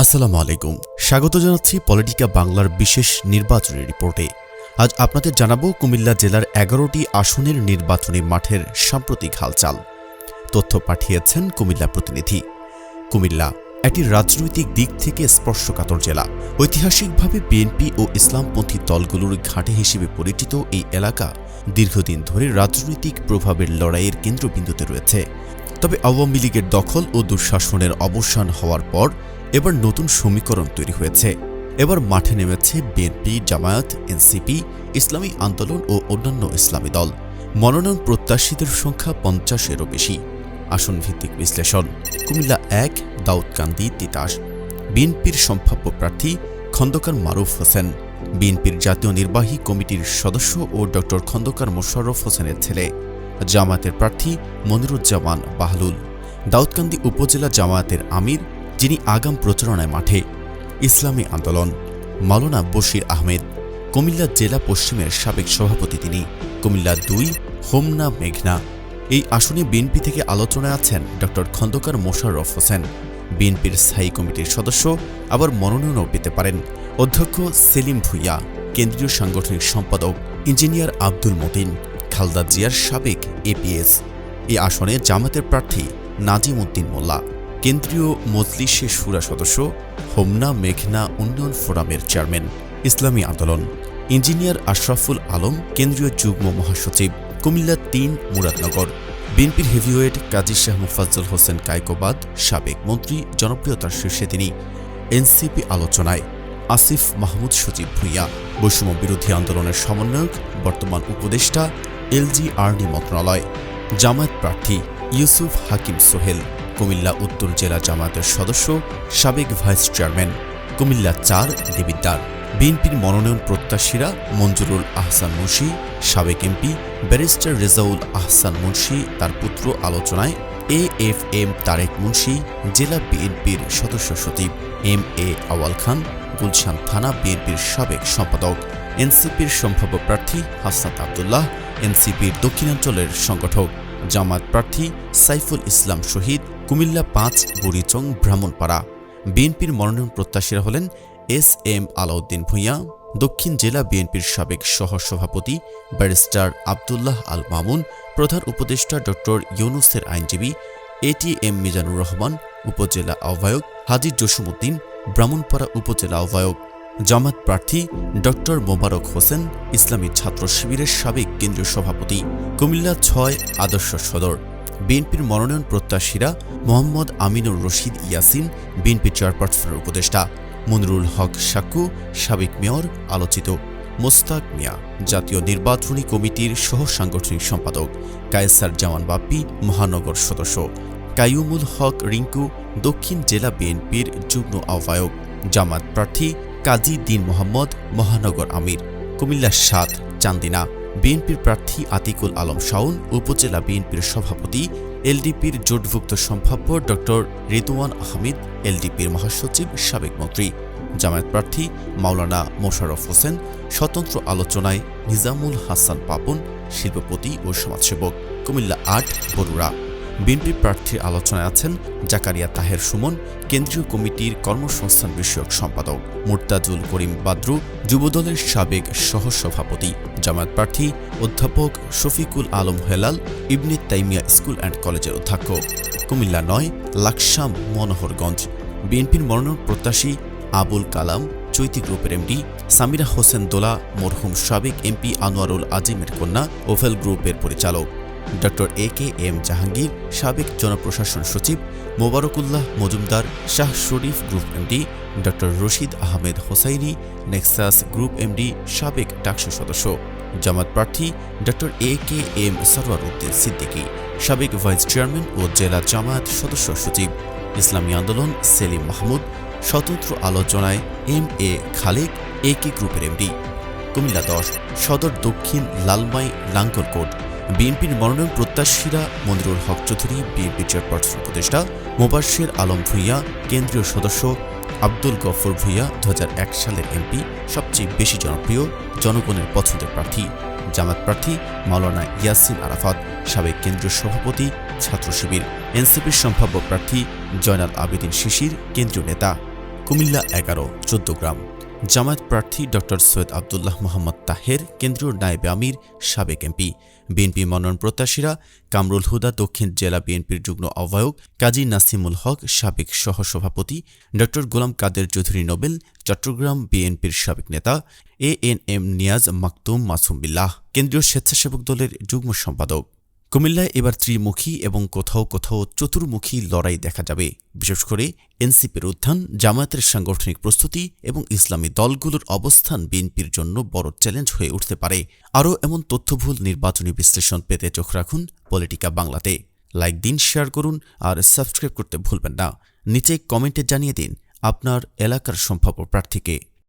আসসালামু আলাইকুম। স্বাগত জানাচ্ছি পলিটিকা বাংলার বিশেষ নির্বাচনী রিপোর্টে। আজ আপনাদের জানাব কুমিল্লা জেলার এগারোটি আসনের নির্বাচনী মাঠের সাম্প্রতিক হালচাল। তথ্য পাঠিয়েছেন কুমিল্লা প্রতিনিধি। কুমিল্লা, একটি রাজনৈতিক দিক থেকে স্পর্শকাতর জেলা। ঐতিহাসিকভাবে বিএনপি ও ইসলামপন্থী দলগুলোর ঘাঁটি হিসেবে পরিচিত এই এলাকা দীর্ঘদিন ধরে রাজনৈতিক প্রভাবের লড়াইয়ের কেন্দ্রবিন্দুতে রয়েছে। তবে আওয়ামী লীগের দখল ও দুঃশাসনের অবসান হওয়ার পর এবার নতুন সমীকরণ তৈরি হয়েছে। এবার মাঠে নেমেছে বিএনপি, জামায়াত, এনসিপি, ইসলামী আন্দোলন ও অন্যান্য ইসলামী দল। মনোনয়ন প্রত্যাশীদের সংখ্যা পঞ্চাশেরও বেশি। আসন ভিত্তিক বিশ্লেষণ। কুমিল্লা এক, দাউদকান্দি তিতাস। বিএনপির সম্ভাব্য প্রার্থী খন্দকার মারুফ হোসেন। বিএনপির জাতীয় নির্বাহী কমিটির সদস্য ও ড খন্দকার মোশাররফ হোসেনের ছেলে। জামায়াতের প্রার্থী মনিরুজ্জামান বাহলুল, দাউদকান্দি উপজেলা জামায়াতের আমির, যিনি আগাম প্রচারণায় মাঠে। ইসলামী আন্দোলন, মাওলানা বশির আহমেদ, কুমিল্লা জেলা পশ্চিমের সাবেক সভাপতি তিনি। কুমিল্লা দুই, হোমনা মেঘনা। এই আসনে বিএনপি থেকে আলোচনায় আছেন ড. খন্দকার মোশাররফ হোসেন। বিএনপির স্থায়ী কমিটির সদস্য আবার মনোনয়নও পেতে পারেন। অধ্যক্ষ সেলিম ভুইয়া, কেন্দ্রীয় সাংগঠনিক সম্পাদক ইঞ্জিনিয়ার আব্দুল মতিন। খালদা জিয়ার সাবেক এপিএস এই আসনে জামাতের প্রার্থী নাজিম উদ্দিন মোল্লা, কেন্দ্রীয় মজলিসে সুরা সদস্য হোমনা মেঘনা উন্নয়ন ফোরামের চেয়ারম্যান, ইসলামী আন্দোলন। ইঞ্জিনিয়ার আশরাফুল আলম, কেন্দ্রীয় যুগ্ম মহাসচিব, কুমিল্লা তিন, মুরাদনগর। বিএনপির হেভিওয়েট কাজী শাহ মুফাজ্জল হোসেন কায়কোবাদ, সাবেক মন্ত্রী, জনপ্রিয়তার শীর্ষে তিনি। এনসিপি আলোচনায় আসিফ মাহমুদ সচিব ভূঁইয়া। বৈষম্য বিরোধী আন্দোলনের সমন্বয়ক, বর্তমান উপদেষ্টা এলজি আর্নি মন্ত্রণালয়। জামায়াত প্রার্থী ইউসুফ হাকিম সোহেল, কুমিল্লা উত্তর জেলা জামায়াতের সদস্য, সাবেক ভাইস চেয়ারম্যান, কুমিল্লা চার দেবিদ্দার বিএনপির মনোনয়ন প্রত্যাশীরা মঞ্জুরুল আহসান মুন্সি, সাবেক এমপি ব্যারিস্টার রেজাউল আহসান মুন্সি, তার পুত্র আলোচনায় A F M Tarek Munshi, জেলা বিএনপির সদস্য সচিব এম এ আওয়াল খান, গুলশান থানা বিএনপির সাবেক সম্পাদক, এনসিপির সম্ভাব্য প্রার্থী হাসনাত আবদুল্লাহ এনসিপির দক্ষিণাঞ্চলের সংগঠক। জামাত প্রার্থী সাইফুল ইসলাম শহীদ, কুমিল্লা পাঁচ, বুড়িচং, ব্রাহ্মণপাড়া। বিএনপির মনোনয়ন প্রত্যাশীরা হলেন এস এম আলাউদ্দিন ভূঁইয়া, দক্ষিণ জেলা বিএনপির সাবেক সহসভাপতি ব্যারিস্টার আবদুল্লাহ আল মামুন, প্রধান উপদেষ্টা ড ইউনুসের আইনজীবী এটিএম মিজানুর রহমান, উপজেলা আহ্বায়ক হাজি জসিমউদ্দিন, ব্রাহ্মণপাড়া উপজেলা আহ্বায়ক জামাত প্রার্থী ড মোবারক হোসেন ইসলামী ছাত্র শিবিরের সাবেক কেন্দ্রীয় সভাপতি কুমিল্লা ছয় আদর্শ সদর। বিএনপির মনোনয়ন প্রত্যাশীরা মোহাম্মদ আমিনুর রশিদ ইয়াসিন, বিএনপি চেয়ারপারসনের উপদেষ্টা মনিরুল হক সাক্কু, সাবেক মেয়র আলোচিত মোস্তাক মিয়া, জাতীয় নির্বাচনী কমিটির সহ সাংগঠনিক সম্পাদক কায়েসার জামান বাপ্পি, মহানগর সদস্য কাইয়ুমুল হক রিঙ্কু দক্ষিণ জেলা বিএনপির যুগ্ম আহ্বায়ক, জামাত প্রার্থী কাজী দিন মোহাম্মদ মহানগর আমির, কুমিল্লা সাত, চান্দিনা। বিএনপির প্রার্থী আতিকুল আলম শাওন, উপজেলা বিএনপির সভাপতি, এলডিপির জোটভুক্ত সম্ভাব্য ড রিদওয়ান আহমেদ, এলডিপির মহাসচিব সাবেক মন্ত্রী। জামায়াত প্রার্থী মাওলানা মোশাররফ হোসেন, স্বতন্ত্র আলোচনায় নিজামুল হাসান পাপন, শিল্পপতি ও সমাজসেবক। কুমিল্লা আট, বরুড়া। বিএনপি প্রার্থীর আলোচনায় আছেন জাকারিয়া তাহের সুমন, কেন্দ্রীয় কমিটির কর্মসংস্থান বিষয়ক সম্পাদক মুর্তাজুল করিম বাদ্রু, যুবদলের সাবেক সহসভাপতি, জামায়াত প্রার্থী অধ্যাপক শফিকুল আলম হেলাল, ইবনে তাইমিয়া স্কুল অ্যান্ড কলেজের অধ্যক্ষ কুমিল্লা নয়, লাকসাম মনোহরগঞ্জ। বিএনপির মনোনয়ন প্রত্যাশী আবুল কালাম, চৈতি গ্রুপের এমডি সামিরা হোসেন দোলা, মরহুম সাবেক এমপি আনোয়ারুল আজিমের কন্যা ওভেল গ্রুপের পরিচালক। ড এ কে এম জাহাঙ্গীর, সাবেক জনপ্রশাসন সচিব মোবারকুল্লাহ মজুমদার, শাহ শরীফ গ্রুপ এমডি ড Rashid Ahmed Hossaini, Nexus group MD সাবেক ডাকসু সদস্য, জামাত প্রার্থী ড A K M Sarwar Uddin Siddiqui, সাবেক ভাইস চেয়ারম্যান ও জেলা জামায়াত সদস্য সচিব, ইসলামী আন্দোলন সেলিম মাহমুদ, স্বতন্ত্র আলোচনায় এম এ খালেক, এ কে গ্রুপের এমডি। কুমিল্লা দশ, সদর দক্ষিণ লালমাই, লাঙ্গলকোট। বিএনপির মনোনয়ন প্রত্যাশীরা মনিরুল হক চৌধুরী, বিএনপি চেয়ারপারসন উপদেষ্টা মোবাশ্বের আলম ভূঁইয়া, কেন্দ্রীয় সদস্য আব্দুল গফর ভূঁইয়া দু হাজার এক সালের এমপি, সবচেয়ে বেশি জনপ্রিয় জনগণের পছন্দের প্রার্থী, জামাত প্রার্থী মাওলানা ইয়াসিন আরাফাত, সাবেক কেন্দ্রীয় সভাপতি, ছাত্র শিবির, এনসিপির সম্ভাব্য প্রার্থী জয়নাল আবেদিন শিশির, কেন্দ্রীয় নেতা। কুমিল্লা এগারো, চোদ্দগ্রাম। জামায়াত প্রার্থী ডক্টর সৈয়দ আবদুল্লাহ মোহাম্মদ তাহের, কেন্দ্রীয় নায়েবে আমির, সাবেক এমপি বিএনপি মনোনয়ন প্রত্যাশীরা কামরুল হুদা, দক্ষিণ জেলা বিএনপির যুগ্ম আহ্বায়ক কাজী নাসিমুল হক, সাবেক সহসভাপতি ডক্টর গোলাম কাদের চৌধুরী নোবেল, চট্টগ্রাম বিএনপির সাবেক নেতা A N M Niaz Maktum Masum Billah, কেন্দ্রীয় স্বেচ্ছাসেবক দলের যুগ্ম সম্পাদক। কুমিল্লায় এবার ত্রিমুখী এবং কোথাও কোথাও চতুর্মুখী লড়াই দেখা যাবে। বিশেষ করে এনসিপির উত্থান, জামায়াতের সাংগঠনিক প্রস্তুতি এবং ইসলামী দলগুলোর অবস্থান বিএনপির জন্য বড় চ্যালেঞ্জ হয়ে উঠতে পারে। আরও এমন তথ্যভুল নির্বাচনী বিশ্লেষণ পেতে চোখ রাখুন পলিটিকা বাংলাতে। লাইক দিন, শেয়ার করুন আর সাবস্ক্রাইব করতে ভুলবেন না। নিচে কমেন্টে জানিয়ে দিন আপনার এলাকার সম্ভাব্য প্রার্থীকে।